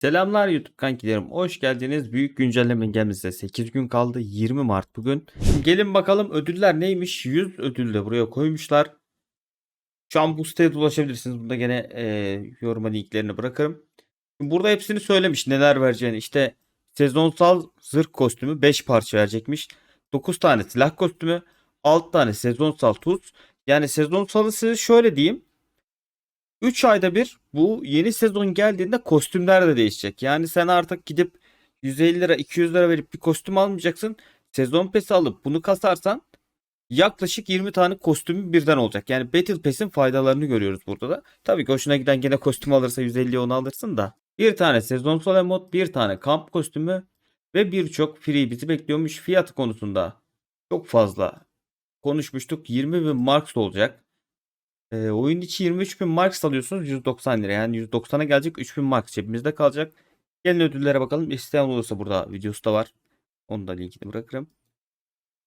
Selamlar YouTube kankilerim. Hoş geldiniz. Büyük güncelleme gelmesine 8 gün kaldı. 20 Mart bugün. Gelin bakalım ödüller neymiş? 100 ödül de buraya koymuşlar. Şu an bu siteye de ulaşabilirsiniz. Burada gene e, yoruma linklerini bırakırım. Burada hepsini söylemiş neler vereceğini. İşte sezonsal zırh kostümü 5 parça verecekmiş. 9 tane silah kostümü. 6 tane sezonsal tuz. Yani sezonsalı size şöyle diyeyim. 3 ayda bir bu yeni sezon geldiğinde kostümler de değişecek. Yani sen artık gidip 150 lira 200 lira verip bir kostüm almayacaksın. Sezon pesi alıp bunu kasarsan yaklaşık 20 tane kostümü birden olacak. Yani Battle Pass'in faydalarını görüyoruz burada da. Tabii ki hoşuna giden gene kostüm alırsa 150'ye onu alırsın da. Bir tane sezonsal emot, bir tane kamp kostümü ve birçok free bizi bekliyormuş fiyatı konusunda. Çok fazla konuşmuştuk. 20 bin marks olacak. E, oyun içi 23 bin marks alıyorsunuz 190 lira. Yani 190'a gelecek 3 bin marks cebimizde kalacak. Gelin ödüllere bakalım. İsteyen olursa burada videosu da var. Onu da linkini bırakırım.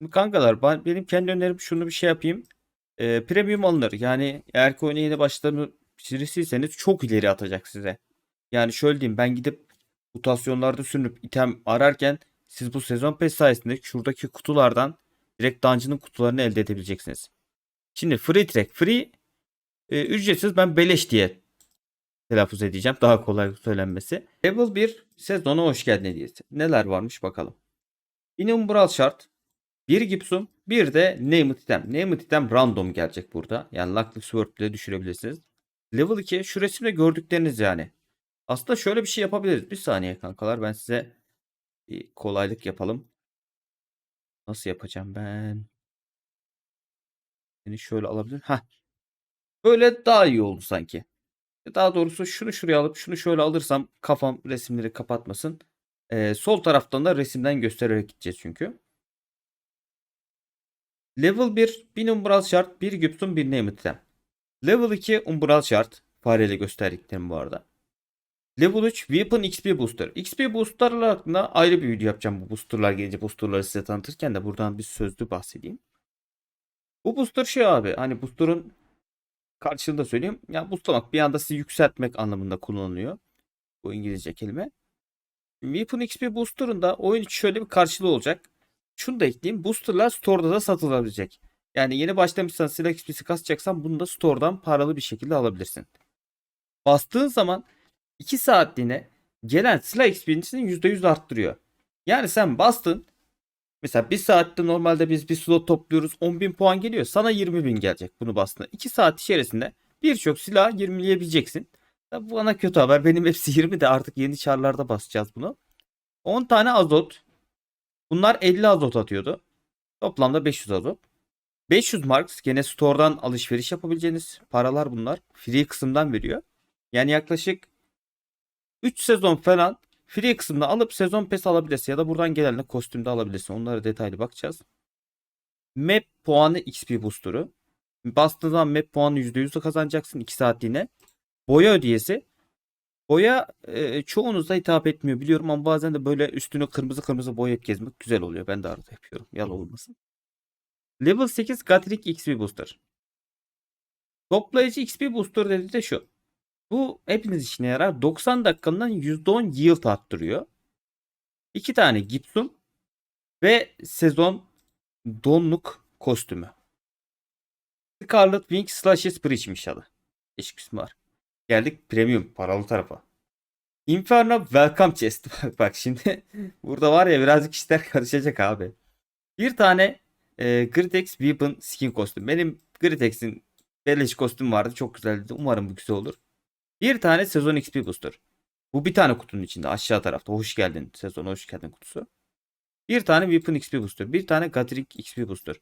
Şimdi kankalar ben, benim kendi önerim şunu bir şey yapayım. E, premium alınır. Yani eğer ki oyuna yeni birisiyseniz çok ileri atacak size. Yani şöyle diyeyim ben gidip mutasyonlarda sürünüp item ararken siz bu sezon pass sayesinde şuradaki kutulardan direkt dungeon'ın kutularını elde edebileceksiniz. Şimdi free track. Free e, ücretsiz ben beleş diye telaffuz edeceğim. Daha kolay söylenmesi. Level 1 sezona hoş geldin hediyesi. Neler varmış bakalım. Yine umbral şart. Bir Gibson bir de Named Item. Named Item random gelecek burada. Yani Lucky Sword ile düşürebilirsiniz. Level 2 şu resimde gördükleriniz yani. Aslında şöyle bir şey yapabiliriz. Bir saniye kankalar ben size bir kolaylık yapalım. Nasıl yapacağım ben? Seni şöyle alabilir. Heh. Böyle daha iyi oldu sanki. Daha doğrusu şunu şuraya alıp şunu şöyle alırsam kafam resimleri kapatmasın. Ee, sol taraftan da resimden göstererek gideceğiz çünkü. Level 1 1000 umbral şart, 1 Gibson, 1 name item. Level 2 umbral şart. Fareyle gösterdiklerim bu arada. Level 3 Weapon XP Booster. XP Booster'lar hakkında ayrı bir video yapacağım bu boosterlar gelince boosterları size tanıtırken de buradan bir sözlü bahsedeyim. Bu booster şey abi hani booster'ın karşılığında söyleyeyim. Ya boostlamak bir anda sizi yükseltmek anlamında kullanılıyor. Bu İngilizce kelime. Weapon XP Booster'ın da oyun şöyle bir karşılığı olacak. Şunu da ekleyeyim. Booster'lar store'da da satılabilecek. Yani yeni başlamışsan silah XP'si kasacaksan bunu da store'dan paralı bir şekilde alabilirsin. Bastığın zaman 2 saatliğine gelen silah XP'sini %100 arttırıyor. Yani sen bastın Mesela bir saatte normalde biz bir slot topluyoruz 10.000 puan geliyor. Sana 20.000 gelecek bunu bastığında. 2 saat içerisinde birçok silah 20'leyebileceksin. Tabi bu bana kötü haber. Benim hepsi 20 de artık yeni çarlarda basacağız bunu. 10 tane azot. Bunlar 50 azot atıyordu. Toplamda 500 azot. 500 marks gene store'dan alışveriş yapabileceğiniz paralar bunlar. Free kısımdan veriyor. Yani yaklaşık 3 sezon falan Free kısmında alıp sezon pes alabilirsin ya da buradan gelenle kostümde alabilirsin. Onlara detaylı bakacağız. Map puanı XP booster'ı. Bastığın zaman map puanı %100 kazanacaksın 2 saatliğine. Boya ödeyesi. Boya e, çoğunuzda hitap etmiyor biliyorum ama bazen de böyle üstünü kırmızı kırmızı boyayıp gezmek güzel oluyor. Ben de arada yapıyorum. Yalan olmasın. Level 8 Gatrick XP Booster. Toplayıcı XP Booster dedi de şu. Bu hepiniz işine yarar. 90 dakikanın %10 yield arttırıyor. 2 tane Gibson ve sezon donluk kostümü. Scarlet Wing Slashes Breach inşallah. İş kısmı var. Geldik premium paralı tarafa. Inferno Welcome Chest. Bak, bak şimdi burada var ya birazcık işler karışacak abi. Bir tane e, Gritex Weapon skin kostüm. Benim Gritex'in beleş kostüm vardı. Çok güzeldi. Umarım bu güzel olur. Bir tane sezon XP booster. Bu bir tane kutunun içinde aşağı tarafta. Hoş geldin sezon hoş geldin kutusu. Bir tane Weapon XP booster. Bir tane Gathering XP booster.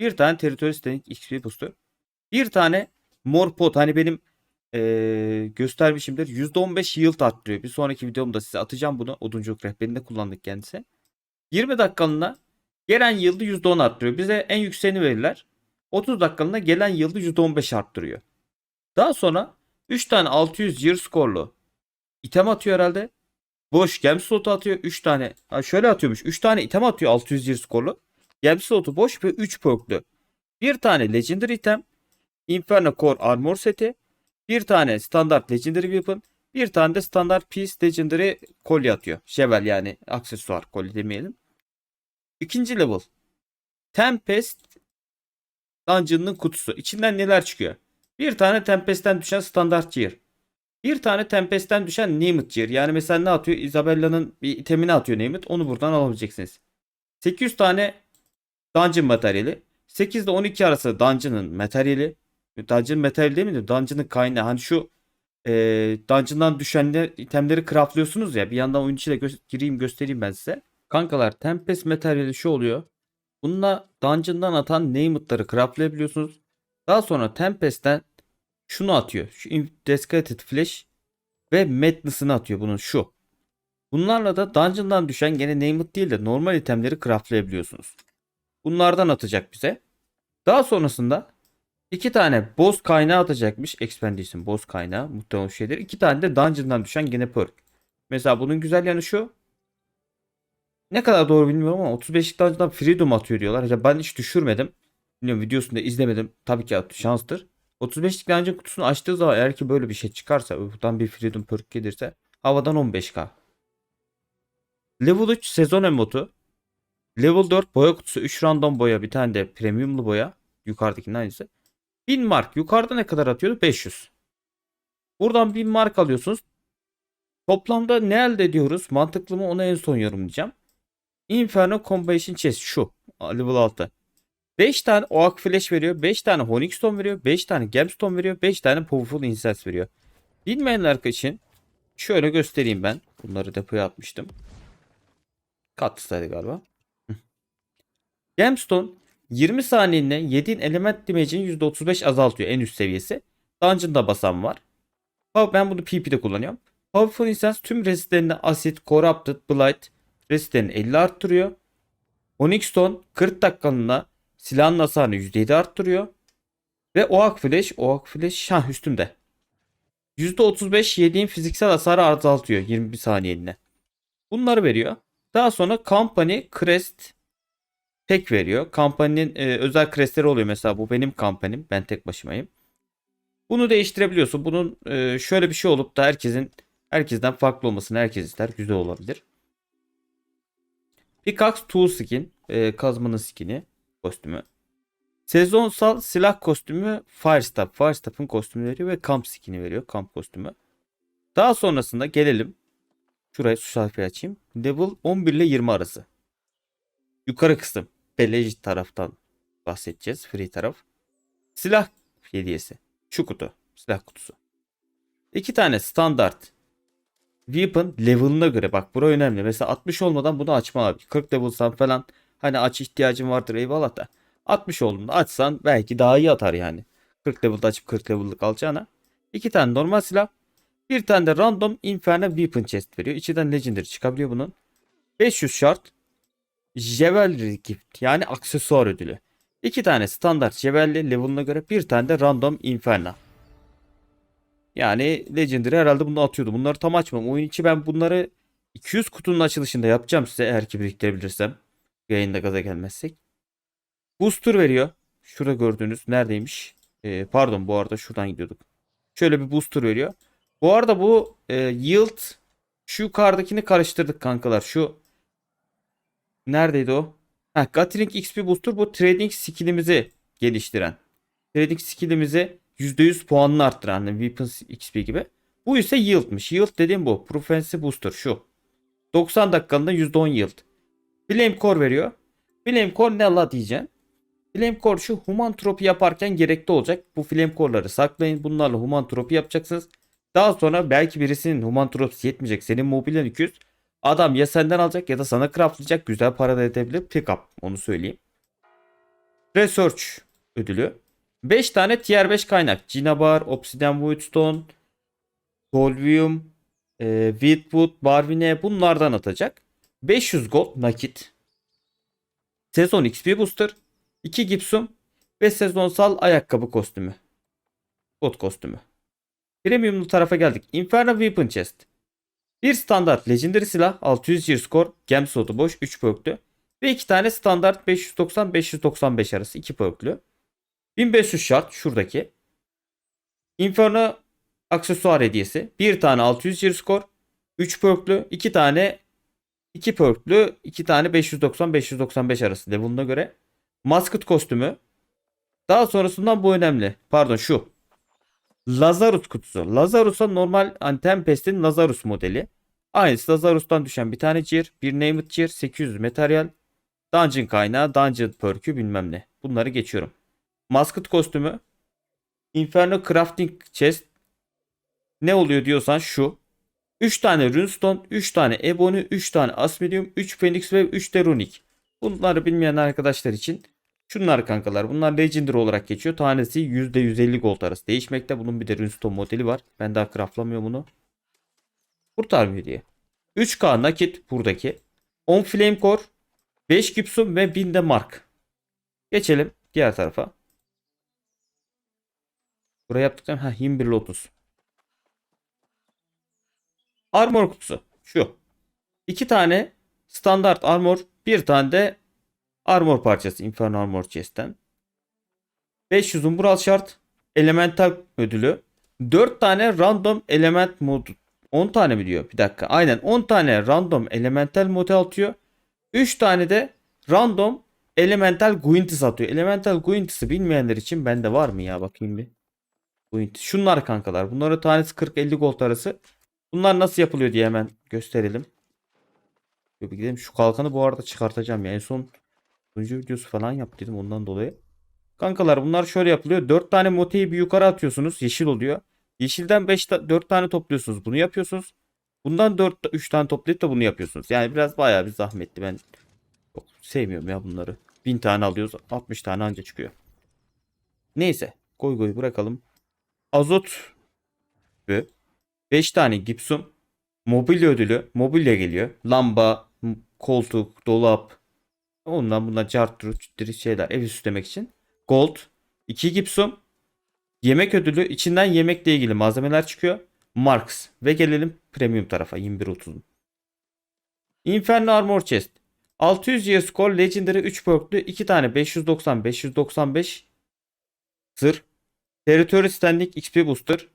Bir tane Territory Standing XP booster. Bir tane Mor Pot. Hani benim ee, göstermişimdir. %15 yield arttırıyor. Bir sonraki videomda size atacağım bunu. Odunculuk rehberinde kullandık kendisi. 20 dakikalığına gelen yıldı %10 arttırıyor. Bize en yükseğini verirler. 30 dakikalığına gelen yıldı %15 arttırıyor. Daha sonra 3 tane 600 year skorlu item atıyor herhalde. Boş gem slotu atıyor. 3 tane. Ha şöyle atıyormuş. 3 tane item atıyor 600 year skorlu. Gem slotu boş ve 3 perklü. Bir tane legendary item. Inferno Core Armor seti. Bir tane standart legendary weapon. Bir tane de standart Peace Legendary kolye atıyor. Şevel yani aksesuar kolye demeyelim. İkinci level. Tempest Dungeon'ın kutusu. İçinden neler çıkıyor? Bir tane Tempest'ten düşen standart gear. Bir tane Tempest'ten düşen Named gear. Yani mesela ne atıyor? Isabella'nın bir itemini atıyor Named. Onu buradan alabileceksiniz. 800 tane Dungeon materyali. 8 ile 12 arası Dungeon'ın materyali. Dungeon materyali değil mi? Dungeon'ın kaynağı. Hani şu e, Dungeon'dan düşenler itemleri craftlıyorsunuz ya. Bir yandan oyun içine gö- gireyim göstereyim ben size. Kankalar Tempest materyali şu oluyor. Bununla Dungeon'dan atan Named'ları craftlayabiliyorsunuz. Daha sonra Tempest'ten şunu atıyor. Şu Desecrated Flash ve Madness'ını atıyor bunun şu. Bunlarla da Dungeon'dan düşen gene Named değil de normal itemleri craftlayabiliyorsunuz. Bunlardan atacak bize. Daha sonrasında iki tane boss kaynağı atacakmış. Expedition boss kaynağı muhtemelen şeydir. İki tane de Dungeon'dan düşen gene perk. Mesela bunun güzel yanı şu. Ne kadar doğru bilmiyorum ama 35'lik Dungeon'dan Freedom atıyor diyorlar. Ya ben hiç düşürmedim. Bilmiyorum videosunu da izlemedim. Tabii ki şanstır. 35'lik Dungeon kutusunu açtığı zaman eğer ki böyle bir şey çıkarsa buradan bir Freedom perk gelirse havadan 15k. Level 3 sezon emotu. Level 4 boya kutusu 3 random boya bir tane de premiumlu boya. Yukarıdakinin aynısı. 1000 mark. Yukarıda ne kadar atıyordu? 500. Buradan 1000 mark alıyorsunuz. Toplamda ne elde ediyoruz? Mantıklı mı? Onu en son yorumlayacağım. Inferno Combination Chest şu. Level 6. 5 tane Oak Flash veriyor. 5 tane Honix Stone veriyor. 5 tane Gemstone veriyor. 5 tane Powerful Incense veriyor. Bilmeyenler için şöyle göstereyim ben. Bunları depoya atmıştım. Katlısaydı galiba. Gemstone 20 saniyeliğine yediğin element damage'ini %35 azaltıyor en üst seviyesi. Dungeon'da basan var. Ben bunu PvP'de kullanıyorum. Powerful Incense tüm resistlerini Acid, Corrupted, Blight resistlerini 50 arttırıyor. Onyx Stone 40 dakikalığına silahın hasarını %7 arttırıyor. Ve Oak Flash, Oak Flash şah üstümde. %35 yediğin fiziksel hasarı azaltıyor 21 saniyeliğine. Bunları veriyor. Daha sonra Company Crest tek veriyor. Company'nin e, özel crestleri oluyor mesela bu benim kampanim. Ben tek başımayım. Bunu değiştirebiliyorsun. Bunun e, şöyle bir şey olup da herkesin herkesten farklı olmasını herkes ister. Güzel olabilir. Pickaxe Tool Skin. E, kazmanın skin'i. Kostümü. Sezonsal silah kostümü Firestaff. Firestaff'ın kostümü veriyor ve kamp skin'i veriyor. Kamp kostümü. Daha sonrasında gelelim. Şurayı su sayfayı açayım. Level 11 ile 20 arası. Yukarı kısım. Beleji taraftan bahsedeceğiz. Free taraf. Silah hediyesi. Şu kutu. Silah kutusu. İki tane standart weapon level'ına göre bak bura önemli. Mesela 60 olmadan bunu açma abi. 40 level'san falan hani aç ihtiyacın vardır eyvallah da. 60 olduğunda açsan belki daha iyi atar yani. 40 level'da açıp 40 level'lık alacağına. İki tane normal silah. Bir tane de random infernal weapon chest veriyor. İçinden legendary çıkabiliyor bunun. 500 şart. Jewelry gift yani aksesuar ödülü. İki tane standart jewelry level'ına göre bir tane de random infernal. Yani Legendary herhalde bunu atıyordu. Bunları tam açmam. Oyun içi ben bunları 200 kutunun açılışında yapacağım size eğer ki biriktirebilirsem. Yayında gaza gelmezsek. Booster veriyor. Şurada gördüğünüz neredeymiş? Ee, pardon bu arada şuradan gidiyorduk. Şöyle bir booster veriyor. Bu arada bu e, yield şu yukarıdakini karıştırdık kankalar. Şu neredeydi o? Ha, Gatling XP booster bu trading skillimizi geliştiren. Trading skillimizi %100 puanını arttıran yani Weapons XP gibi. Bu ise yield'mış. Yield dediğim bu. Prophecy Booster şu. 90 dakikalığında %10 yield. Flame Core veriyor. Flame Core ne la diyeceksin. Flame Core şu Human Trophy yaparken gerekli olacak. Bu Flame Core'ları saklayın. Bunlarla Human Trophy yapacaksınız. Daha sonra belki birisinin Human Trophy'si yetmeyecek. Senin mobilyan 200. Adam ya senden alacak ya da sana craftlayacak. Güzel para da edebilir. Pick up. Onu söyleyeyim. Research ödülü. 5 tane tier 5 kaynak. Cinnabar, Obsidian Woodstone, Solvium, e, Wheatwood, Barvine bunlardan atacak. 500 gold nakit. Sezon XP booster, 2 gipsum ve sezonsal ayakkabı kostümü. Bot kostümü. Premiumlu tarafa geldik. Inferno Weapon Chest. Bir standart Legendary silah 600 year score. Gem slotu boş 3 perklü. Ve 2 tane standart 590-595 arası 2 perklü. 1500 şart şuradaki. Inferno aksesuar hediyesi. Bir tane 600 gear skor. 3 perklü. 2 tane 2 perklü. 2 tane 590-595 arası level'ına göre. Maskot kostümü. Daha sonrasından bu önemli. Pardon şu. Lazarus kutusu. Lazarus'a normal hani Tempest'in Lazarus modeli. Aynısı Lazarus'tan düşen bir tane cir. Bir Named cir. 800 materyal. Dungeon kaynağı. Dungeon perk'ü bilmem ne. Bunları geçiyorum. Maskot kostümü. Inferno Crafting Chest. Ne oluyor diyorsan şu. 3 tane Runestone, 3 tane Ebony, 3 tane Asmedium, 3 Phoenix ve 3 de Runic. Bunları bilmeyen arkadaşlar için şunlar kankalar. Bunlar Legendary olarak geçiyor. Tanesi %150 gold arası değişmekte. Bunun bir de Runestone modeli var. Ben daha craftlamıyorum bunu. Kurtarmıyor diye. 3K nakit buradaki. 10 Flame Core, 5 Gibson ve 1000 de Mark. Geçelim diğer tarafa. Buraya yaptıklarım ha 21 Lotus. Armor kutusu. Şu. İki tane standart armor. Bir tane de armor parçası. Inferno Armor Chest'ten. 500 umbral şart. Elemental ödülü. 4 tane random element modu. 10 tane mi diyor? Bir dakika. Aynen 10 tane random elemental modu atıyor. 3 tane de random elemental Guintis atıyor. Elemental Guintis'i bilmeyenler için bende var mı ya bakayım bir. Guintis. Şunlar kankalar. Bunların tanesi 40-50 gold arası. Bunlar nasıl yapılıyor diye hemen gösterelim. Bir gidelim. Şu kalkanı bu arada çıkartacağım ya. En son sunucu videosu falan yaptıydım ondan dolayı. Kankalar bunlar şöyle yapılıyor. 4 tane moteyi bir yukarı atıyorsunuz. Yeşil oluyor. Yeşilden 5 4 tane topluyorsunuz. Bunu yapıyorsunuz. Bundan 4 3 tane toplayıp da bunu yapıyorsunuz. Yani biraz bayağı bir zahmetli. Ben çok sevmiyorum ya bunları. 1000 tane alıyoruz. 60 tane anca çıkıyor. Neyse. Koy koy bırakalım. Azot ve 5 tane Gibson mobilya ödülü. Mobilya geliyor. Lamba, koltuk, dolap. Ondan bundan cart curt şeyler evi süslemek için. Gold. 2 Gibson. Yemek ödülü. içinden yemekle ilgili malzemeler çıkıyor. Marks. Ve gelelim premium tarafa. 21.30'un. Inferno Armor Chest. 600 year score Legendary 3 perklü 2 tane 590 595 zırh. Territory Standing XP Booster.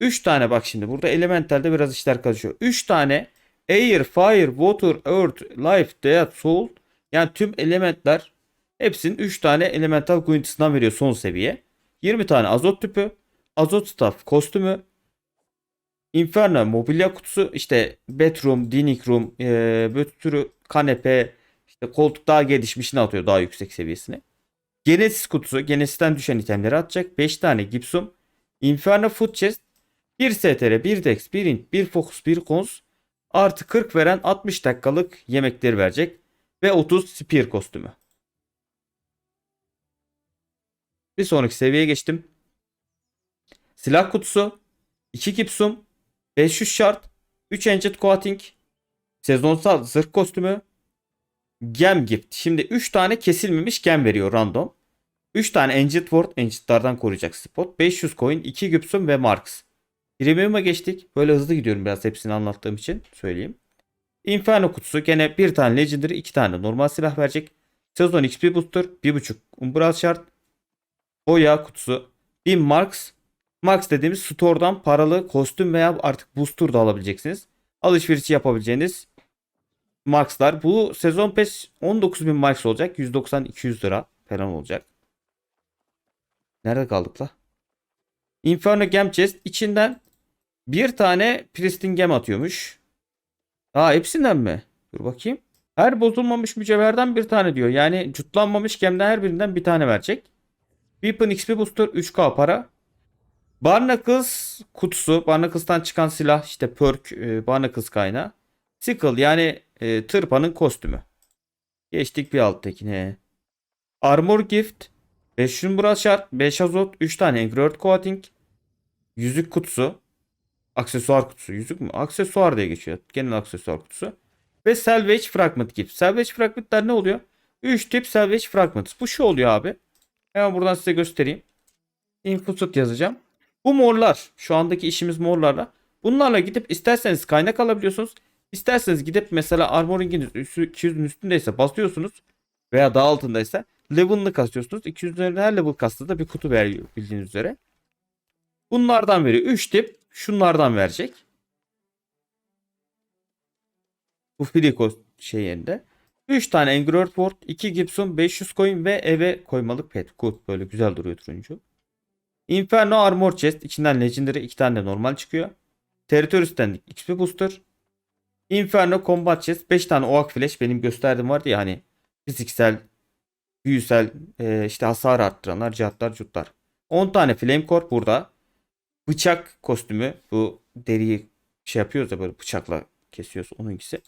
3 tane bak şimdi burada elementalde biraz işler karışıyor. 3 tane Air, Fire, Water, Earth, Life, Death, Soul yani tüm elementler hepsinin 3 tane elemental Guintis'den veriyor son seviye. 20 tane azot tüpü, azot staff kostümü, Inferno mobilya kutusu, işte bedroom, dining room, ee, kanepe, işte koltuk daha gelişmişini atıyor daha yüksek seviyesine. Genesis kutusu, Genesis'ten düşen itemleri atacak. 5 tane Gibson, Inferno Food Chest, 1 STR, 1 Dex, 1 Int, 1 Focus, 1 Cons artı 40 veren 60 dakikalık yemekleri verecek. Ve 30 Spear kostümü. Bir sonraki seviyeye geçtim. Silah kutusu, 2 Gibson, 500 şart, 3 Ancient Coating, sezonsal zırh kostümü, Gem Gift. Şimdi 3 tane kesilmemiş gem veriyor random. 3 tane Ancient Ward, Ancient'lardan koruyacak spot. 500 coin, 2 Gibson ve Marks. Premium'a geçtik. Böyle hızlı gidiyorum biraz hepsini anlattığım için söyleyeyim. Inferno kutusu gene bir tane Legendary, 2 tane normal silah verecek. Sezon XP Booster, 1.5 Umbral şart. Boya kutusu, 1000 Marks. Marks dediğimiz store'dan paralı kostüm veya artık booster da alabileceksiniz. Alışverişi yapabileceğiniz Marks'lar. Bu sezon pes 19.000 Marks olacak. 190-200 lira falan olacak. Nerede kaldık la? Inferno Gem Chest içinden bir tane Pristine Gem atıyormuş. Aa hepsinden mi? Dur bakayım. Her bozulmamış mücevherden bir tane diyor. Yani cutlanmamış gemden her birinden bir tane verecek. Weapon XP Booster 3K para. Barnacles kutusu. Barnacles'tan çıkan silah işte perk e, Barnacles kaynağı. Sickle yani e, tırpanın kostümü. Geçtik bir alttakine. Armor Gift. 5 Umbral şart. 5 azot. 3 tane Engraved Coating. Yüzük kutusu. Aksesuar kutusu. Yüzük mü? Aksesuar diye geçiyor. Genel aksesuar kutusu. Ve Salvage Fragment Gift. Salvage Fragment'ler ne oluyor? 3 tip Salvage Fragments. Bu şu oluyor abi. Hemen buradan size göstereyim. Input yazacağım. Bu morlar. Şu andaki işimiz morlarla. Bunlarla gidip isterseniz kaynak alabiliyorsunuz. İsterseniz gidip mesela Armoring'in üstü 200'ün üstündeyse basıyorsunuz. Veya daha altındaysa level'ını kasıyorsunuz. 200 üzerinde her level kastığında bir kutu veriyor bildiğiniz üzere. Bunlardan veriyor. 3 tip şunlardan verecek. Bu Filico şeyinde. 3 tane Angry Earthworm, 2 Gibson, 500 coin ve eve koymalık pet. Kurt böyle güzel duruyor turuncu. Inferno Armor Chest. içinden Legendary 2 tane normal çıkıyor. Territory Standing XP Booster. Inferno Combat Chest. 5 tane Oak Flash benim gösterdiğim vardı ya hani fiziksel, büyüsel e, işte hasar arttıranlar, cihatlar, cutlar. 10 tane Flame Core burada. Bıçak kostümü. Bu deriyi şey yapıyoruz da böyle bıçakla kesiyoruz onunkisi.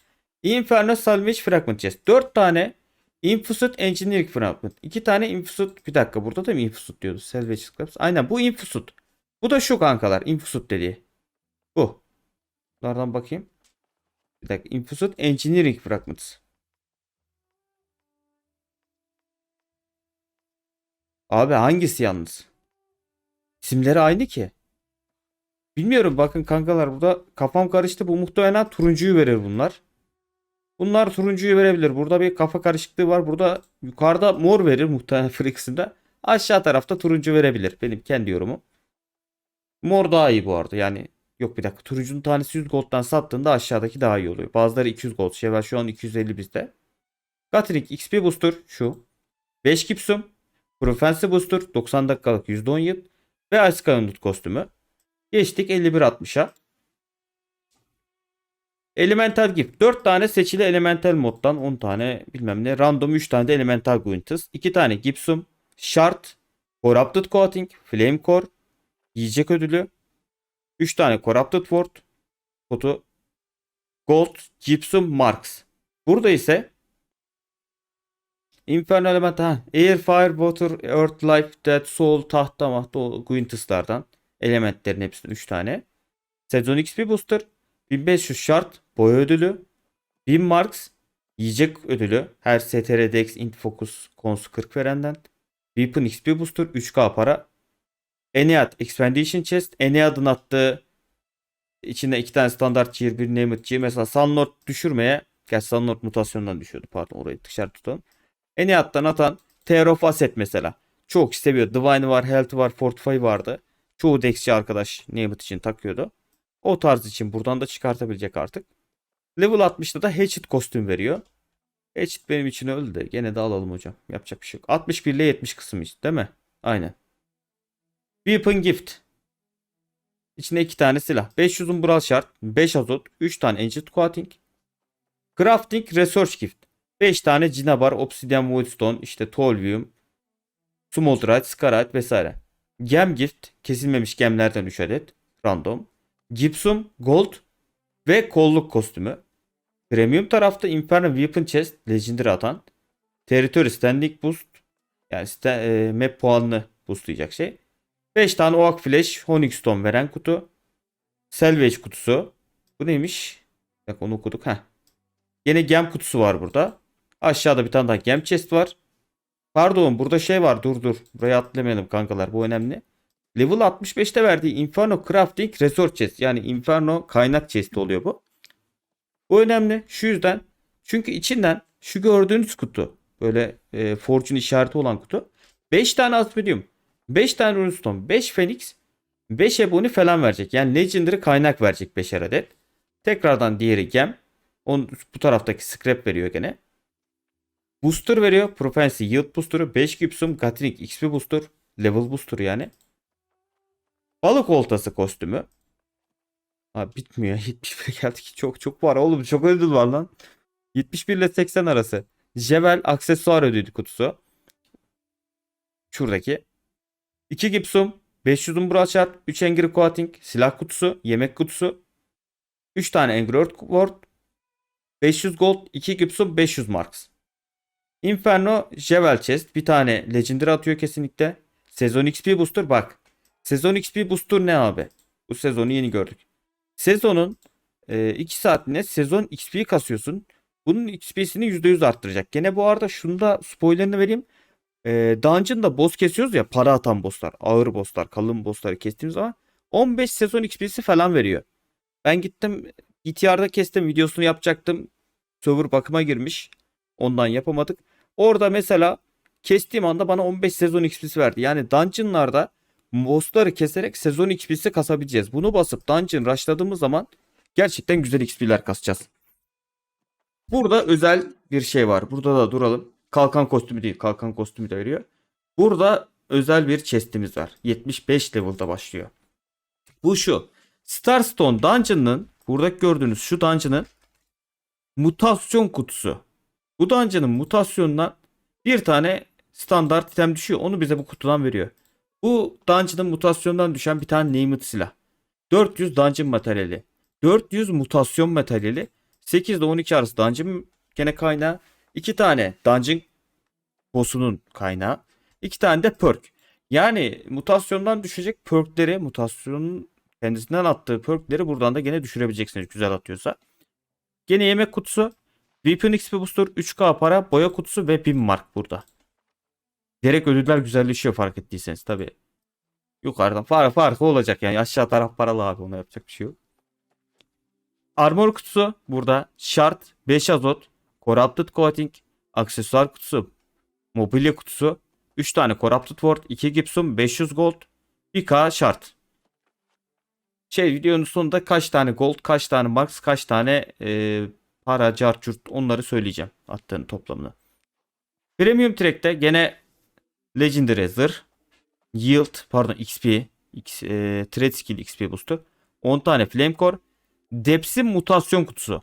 Inferno Salvage Fragment Chest. 4 tane Infused Engineering Fragment. 2 tane Infused. Bir dakika burada da mı Infused diyordu? Salvage Scraps. Aynen bu Infused. Bu da şu kankalar. Infused dediği. Bu. Bunlardan bakayım. Bir dakika. Infused Engineering Fragments. Abi hangisi yalnız? İsimleri aynı ki. Bilmiyorum bakın kankalar burada kafam karıştı. Bu muhtemelen turuncuyu verir bunlar. Bunlar turuncuyu verebilir. Burada bir kafa karışıklığı var. Burada yukarıda mor verir muhtemelen Frix'inde. Aşağı tarafta turuncu verebilir. Benim kendi yorumum. Mor daha iyi bu arada. Yani yok bir dakika. Turuncunun tanesi 100 gold'dan sattığında aşağıdaki daha iyi oluyor. Bazıları 200 gold. Şevval şu an 250 bizde. Gatling XP Booster şu. 5 Gipsum. Profensi Booster 90 dakikalık %10 yıl. Ve Ice Cabinet kostümü. Geçtik 51.60'a. Elemental Gift. 4 tane seçili elemental moddan 10 tane bilmem ne. Random 3 tane de elemental Guintus. 2 tane Gipsum. Shard. Corrupted Coating. Flame Core. Yiyecek ödülü. 3 tane Corrupted Ward. Kotu. Gold. Gypsum Marks. Burada ise Inferno Element. Air, Fire, Water, Earth, Life, Death, Soul, Tahta, Mahta, Guintus'lardan. Elementlerin hepsinin 3 tane. Sezon XP Booster. 1500 şart boya ödülü. 1000 marks yiyecek ödülü. Her STR Dex Int Focus Cons 40 verenden. Weapon XP Booster 3K para. Ennead Expedition Chest. Ennead'ın attığı içinde iki tane standart cheer bir name it cheer. Mesela Sunlord düşürmeye Gerçi Sunlord mutasyondan düşüyordu pardon orayı dışarı tutalım. Ennead'dan atan Tear of Asset mesela. Çok seviyor. Divine var, Health var, Fortify vardı. Çoğu Dex'ci arkadaş name it için takıyordu. O tarz için buradan da çıkartabilecek artık. Level 60'da da Hatchet kostüm veriyor. Hatchet benim için öldü de gene de alalım hocam. Yapacak bir şey yok. 61 ile 70 kısım işte değil mi? Aynen. Weapon Gift. İçinde 2 tane silah. 500 umbral şart. 5 azot. 3 tane Ancient Coating. Crafting Research Gift. 5 tane Cinnabar, Obsidian Woodstone, işte Tolvium, Smolderite, Scarite vesaire. Gem Gift. Kesilmemiş gemlerden 3 adet. Random. Gipsum, Gold ve kolluk kostümü. Premium tarafta Inferno Weapon Chest Legendary atan. Territory Standing Boost. Yani sta- e, map puanını boostlayacak şey. 5 tane Oak Flash Onyx Stone veren kutu. Salvage kutusu. Bu neymiş? Bak onu okuduk. Heh. Yine gem kutusu var burada. Aşağıda bir tane daha gem chest var. Pardon burada şey var. Dur dur. Buraya atlamayalım kankalar. Bu önemli. Level 65'te verdiği Inferno Crafting Resource Chest. Yani Inferno kaynak chest oluyor bu. Bu önemli. Şu yüzden. Çünkü içinden şu gördüğünüz kutu. Böyle e, Fortune işareti olan kutu. 5 tane Asmedium. 5 tane Runestone. 5 Phoenix. 5 Ebony falan verecek. Yani Legendary kaynak verecek 5'er adet. Tekrardan diğeri Gem. Onun, bu taraftaki Scrap veriyor gene. Booster veriyor. Propensity Yield Booster'ı. 5 Gibsum. Gatling XP Booster. Level Booster yani. Balık oltası kostümü. Abi bitmiyor. 71 geldik. Çok çok var oğlum. Çok ödül var lan. 71 ile 80 arası. Jevel aksesuar ödülü kutusu. Şuradaki. 2 Gipsum. 500 umbral şart. 3 Angry Coating. Silah kutusu. Yemek kutusu. 3 tane Angry Ward. 500 gold. 2 Gipsum. 500 marks. Inferno Jevel Chest. Bir tane Legendary atıyor kesinlikle. Sezon XP Booster bak. Sezon XP Booster ne abi? Bu sezonu yeni gördük. Sezonun 2 saatine sezon XP kasıyorsun. Bunun XP'sini %100 arttıracak. Gene bu arada şunu da spoilerını vereyim. E, Dungeon'da boss kesiyoruz ya para atan bosslar. Ağır bosslar, kalın bossları kestiğimiz zaman 15 sezon XP'si falan veriyor. Ben gittim GTR'da kestim videosunu yapacaktım. Server bakıma girmiş. Ondan yapamadık. Orada mesela kestiğim anda bana 15 sezon XP'si verdi. Yani dungeon'larda bossları keserek sezon XP'si kasabileceğiz. Bunu basıp dungeon rushladığımız zaman gerçekten güzel XP'ler kasacağız. Burada özel bir şey var. Burada da duralım. Kalkan kostümü değil. Kalkan kostümü de veriyor. Burada özel bir chest'imiz var. 75 level'da başlıyor. Bu şu. Starstone Dungeon'ın buradaki gördüğünüz şu dungeon'ın mutasyon kutusu. Bu dungeon'ın mutasyonundan bir tane standart item düşüyor. Onu bize bu kutudan veriyor. Bu dungeon'ın mutasyondan düşen bir tane named silah. 400 dungeon materyali. 400 mutasyon materyali. 8 ile 12 arası dungeon gene kaynağı. 2 tane dungeon boss'unun kaynağı. 2 tane de perk. Yani mutasyondan düşecek perkleri, mutasyonun kendisinden attığı perkleri buradan da gene düşürebileceksiniz güzel atıyorsa. Gene yemek kutusu, Weapon XP Booster, 3K para, boya kutusu ve 1000 mark burada. Direkt ödüller güzelleşiyor fark ettiyseniz tabi. Yukarıdan farkı farkı olacak yani aşağı taraf paralı abi ona yapacak bir şey yok. Armor kutusu burada şart 5 azot, Corrupted Coating, aksesuar kutusu, mobilya kutusu, 3 tane Corrupted Ward, 2 Gibson, 500 gold, 1k şart. Şey videonun sonunda kaç tane gold, kaç tane max, kaç tane e, para, carçurt onları söyleyeceğim attığın toplamını. Premium Track'te gene Legendary zırh, Yield, pardon XP, X, e, Thread Skill XP boost'u, 10 tane Flame Core, Deps'in mutasyon kutusu.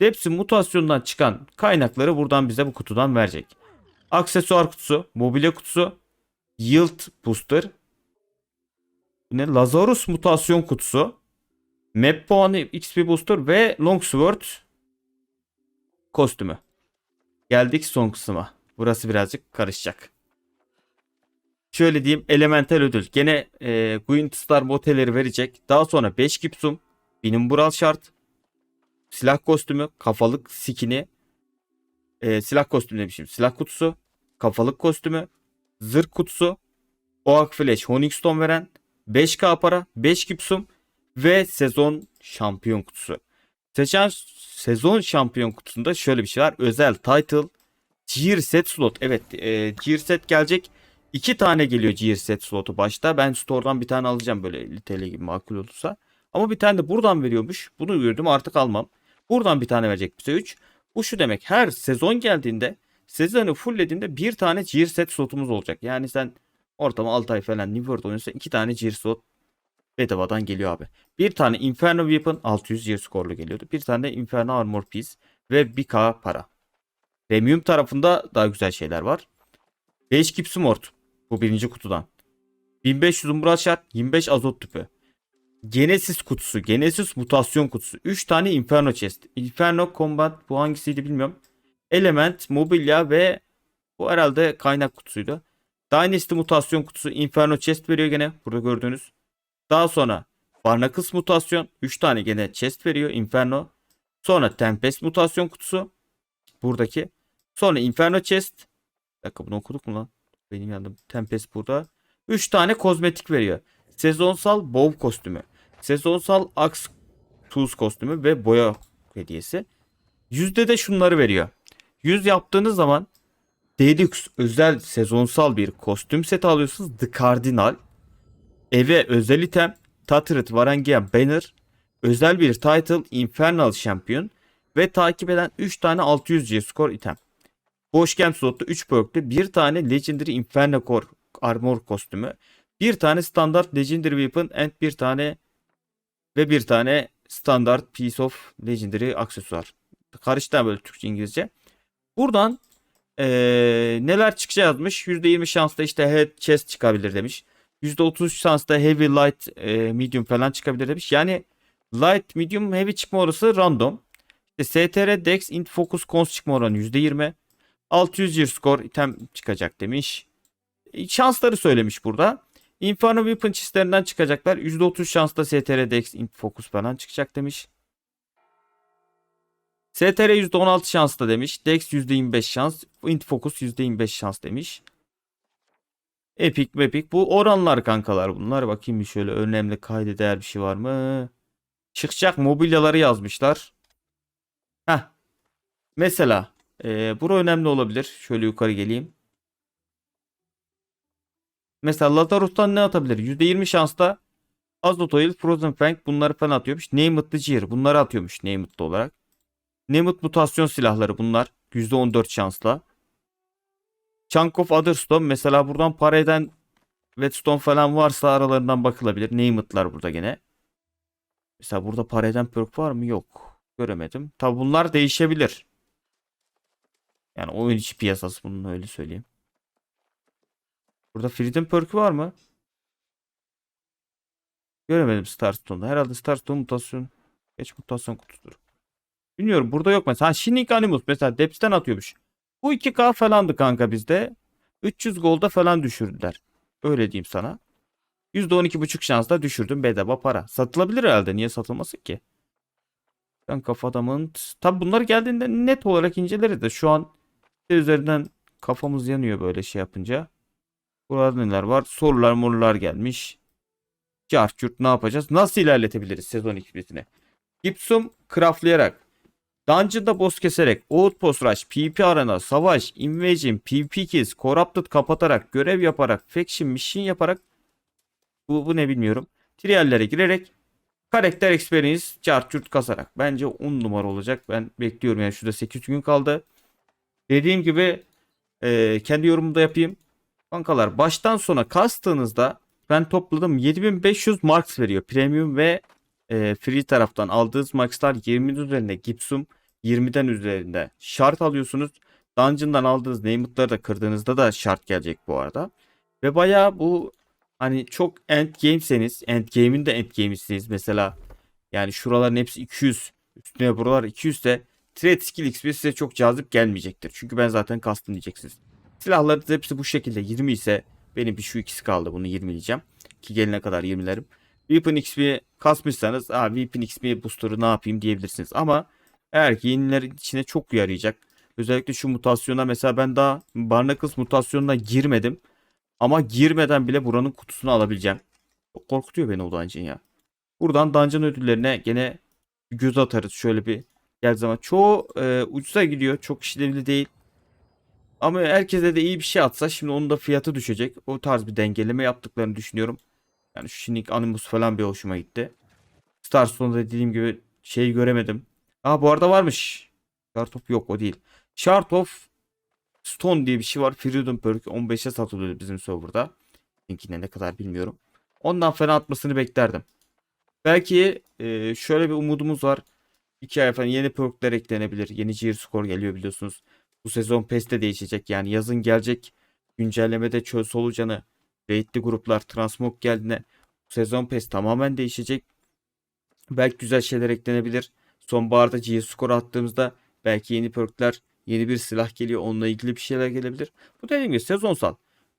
Deps'in mutasyonundan çıkan kaynakları buradan bize bu kutudan verecek. Aksesuar kutusu, mobilya kutusu, Yield Booster, ne Lazarus mutasyon kutusu, Map puanı XP Booster ve Longsword kostümü. Geldik son kısma. Burası birazcık karışacak. Şöyle diyeyim elemental ödül. Gene e, Gwent Star moteleri verecek. Daha sonra 5 Gipsum, Benim Bural şart. Silah kostümü, kafalık skini. E, silah kostümü demişim. Silah kutusu, kafalık kostümü, zırh kutusu, Oak Flash, Honing Stone veren 5K para, 5 Gipsum ve sezon şampiyon kutusu. Seçen sezon şampiyon kutusunda şöyle bir şey var. Özel title Gear set slot. Evet e, Gear set gelecek. İki tane geliyor Gear set slotu başta. Ben store'dan bir tane alacağım böyle 50 TL gibi makul olursa. Ama bir tane de buradan veriyormuş. Bunu gördüm artık almam. Buradan bir tane verecek bize 3. Bu şu demek her sezon geldiğinde sezonu fulllediğinde bir tane Gear set slotumuz olacak. Yani sen ortama 6 ay falan New World oynuyorsan 2 tane Gear slot bedavadan geliyor abi. Bir tane Inferno Weapon 600 Gear skorlu geliyordu. Bir tane de Inferno Armor Piece ve 1k para. Premium tarafında daha güzel şeyler var. 5 Gipsum Ort. Bu birinci kutudan. 1500 umbral şart. 25 azot tüpü. Genesis kutusu. Genesis mutasyon kutusu. 3 tane Inferno chest. Inferno Combat bu hangisiydi bilmiyorum. Element, mobilya ve bu herhalde kaynak kutusuydu. Dynasty mutasyon kutusu Inferno chest veriyor gene. Burada gördüğünüz. Daha sonra Barnacles mutasyon. 3 tane gene chest veriyor Inferno. Sonra Tempest mutasyon kutusu. Buradaki. Sonra Inferno chest. Bir dakika bunu okuduk mu lan? Benim yandım. Tempest burada. 3 tane kozmetik veriyor. Sezonsal bow kostümü. Sezonsal axe tools kostümü ve boya hediyesi. Yüzde de şunları veriyor. Yüz yaptığınız zaman Deluxe özel sezonsal bir kostüm seti alıyorsunuz. The Cardinal. Eve özel item. Tattered Varangian Banner. Özel bir title Infernal Champion. Ve takip eden 3 tane 600 G score item. Boş gem slotta 3 perk'te bir tane Legendary Inferno Core Armor kostümü. Bir tane standart Legendary Weapon and bir tane ve bir tane standart Piece of Legendary aksesuar. Karıştı böyle Türkçe İngilizce. Buradan eee, neler çıkacak yazmış. %20 şansla işte head chest çıkabilir demiş. %30 şansla heavy light eee, medium falan çıkabilir demiş. Yani light medium heavy çıkma orası random. İşte STR Dex int focus cons çıkma oranı %20. 600 year score item çıkacak demiş. E, Şansları söylemiş burada. Inferno Weapon çistlerinden çıkacaklar. %30 şansla STR Dex int focus falan çıkacak demiş. STR %16 şansla demiş. Dex %25 şans. Int Focus %25 şans demiş. Epic Mepic. Bu oranlar kankalar bunlar. Bakayım bir şöyle önemli kayda değer bir şey var mı? Çıkacak mobilyaları yazmışlar. Heh. Mesela e, bura önemli olabilir. Şöyle yukarı geleyim. Mesela Lazarus'tan ne atabilir? %20 şansla Azot Oil, Frozen Fang bunları falan atıyormuş. Namet'lı Gear bunları atıyormuş Namet'lı olarak. Namet mutasyon silahları bunlar. %14 şansla. Chunk of Otherstone mesela buradan para eden Whetstone falan varsa aralarından bakılabilir. Namet'lar burada gene. Mesela burada para eden perk var mı? Yok. Göremedim. Tabi bunlar değişebilir. Yani oyun içi piyasası bunun öyle söyleyeyim. Burada Freedom perk'ü var mı? Göremedim Starstone'da. Herhalde Starstone mutasyon. Geç mutasyon kutusudur. Bilmiyorum burada yok mesela. Ha, Shining Animus mesela Depth'ten atıyormuş. Bu 2K falandı kanka bizde. 300 golda falan düşürdüler. Öyle diyeyim sana. %12,5 şansla düşürdüm bedava para. Satılabilir herhalde. Niye satılmasın ki? Ben kafadamın... Tabi bunlar geldiğinde net olarak inceleriz de şu an üzerinden kafamız yanıyor böyle şey yapınca. Burada neler var? Sorular morular gelmiş. Carçurt ne yapacağız? Nasıl ilerletebiliriz sezon ikisini? Gipsum craftlayarak, Dungeon'da boss keserek, Outpost Rush, PvP Arena, Savaş, Invasion, PvP Kills, Corrupted kapatarak, görev yaparak, Faction Mission yaparak bu, bu ne bilmiyorum. Trial'lere girerek karakter experience carçurt kasarak. Bence 10 numara olacak. Ben bekliyorum yani şurada 8 gün kaldı. Dediğim gibi e, kendi yorumumu da yapayım. Kankalar baştan sona kastığınızda ben topladım 7500 marks veriyor. Premium ve e, free taraftan aldığınız markslar 20'nin üzerinde Gipsum 20'den üzerinde şart alıyorsunuz. Dungeon'dan aldığınız name'ları da kırdığınızda da şart gelecek bu arada. Ve bayağı bu hani çok end gameseniz end game'in de end game'isiniz mesela yani şuraların hepsi 200 üstüne buralar 200 ise Trade Skill XP size çok cazip gelmeyecektir. Çünkü ben zaten kastım diyeceksiniz. Silahların hepsi bu şekilde 20 ise benim bir şu ikisi kaldı bunu 20 diyeceğim. Ki gelene kadar 20'lerim. Weapon XP kasmışsanız Aa, Weapon XP booster'ı ne yapayım diyebilirsiniz. Ama eğer ki yenilerin içine çok yarayacak. Özellikle şu mutasyona mesela ben daha Barnacles mutasyonuna girmedim. Ama girmeden bile buranın kutusunu alabileceğim. Çok korkutuyor beni o dungeon ya. Buradan dungeon ödüllerine gene göz atarız. Şöyle bir gel zaman. Çoğu e, ucuza gidiyor. Çok işlevli değil. Ama herkese de iyi bir şey atsa şimdi onun da fiyatı düşecek. O tarz bir dengeleme yaptıklarını düşünüyorum. Yani şu Shinik Animus falan bir hoşuma gitti. Starstone'da dediğim gibi şeyi göremedim. Aa bu arada varmış. Shard of yok o değil. Shard of Stone diye bir şey var. Freedom Perk 15'e satılıyor bizim serverda. Linkine ne kadar bilmiyorum. Ondan falan atmasını beklerdim. Belki e, şöyle bir umudumuz var. 2 ay falan yeni perkler eklenebilir. Yeni Gear Score geliyor biliyorsunuz. Bu sezon PES'te değişecek. Yani yazın gelecek güncellemede çöl solucanı, raidli gruplar, transmog geldiğinde sezon PES tamamen değişecek. Belki güzel şeyler eklenebilir. Sonbaharda Gear Score attığımızda belki yeni perkler, yeni bir silah geliyor. Onunla ilgili bir şeyler gelebilir. Bu dediğim gibi sezonsal.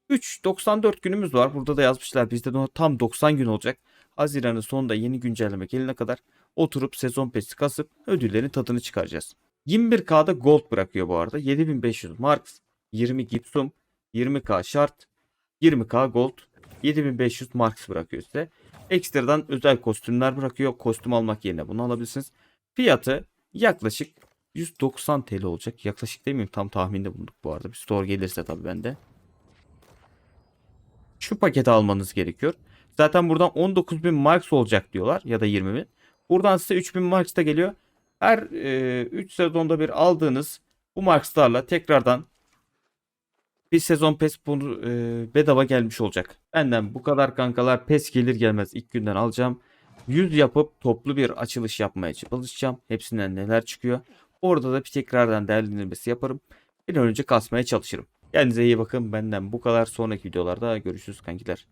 3 94 günümüz var. Burada da yazmışlar. Bizde de tam 90 gün olacak. Haziran'ın sonunda yeni güncelleme gelene kadar oturup sezon pesi kasıp ödüllerin tadını çıkaracağız. 21K'da gold bırakıyor bu arada. 7500 marks, 20 gipsum, 20K şart, 20K gold, 7500 marks bırakıyor size. Ekstradan özel kostümler bırakıyor. Kostüm almak yerine bunu alabilirsiniz. Fiyatı yaklaşık 190 TL olacak. Yaklaşık demeyeyim tam tahminde bulunduk bu arada. Bir store gelirse tabii bende. Şu paketi almanız gerekiyor. Zaten buradan 19.000 marks olacak diyorlar ya da 20.000. Buradan size 3000 marks da geliyor. Her 3 sezonda bir aldığınız bu markslarla tekrardan bir sezon PES bunu e, bedava gelmiş olacak. Benden bu kadar kankalar PES gelir gelmez ilk günden alacağım. 100 yapıp toplu bir açılış yapmaya çalışacağım. Hepsinden neler çıkıyor. Orada da bir tekrardan değerlendirmesi yaparım. Bir önce kasmaya çalışırım. Kendinize iyi bakın. Benden bu kadar. Sonraki videolarda görüşürüz kankiler.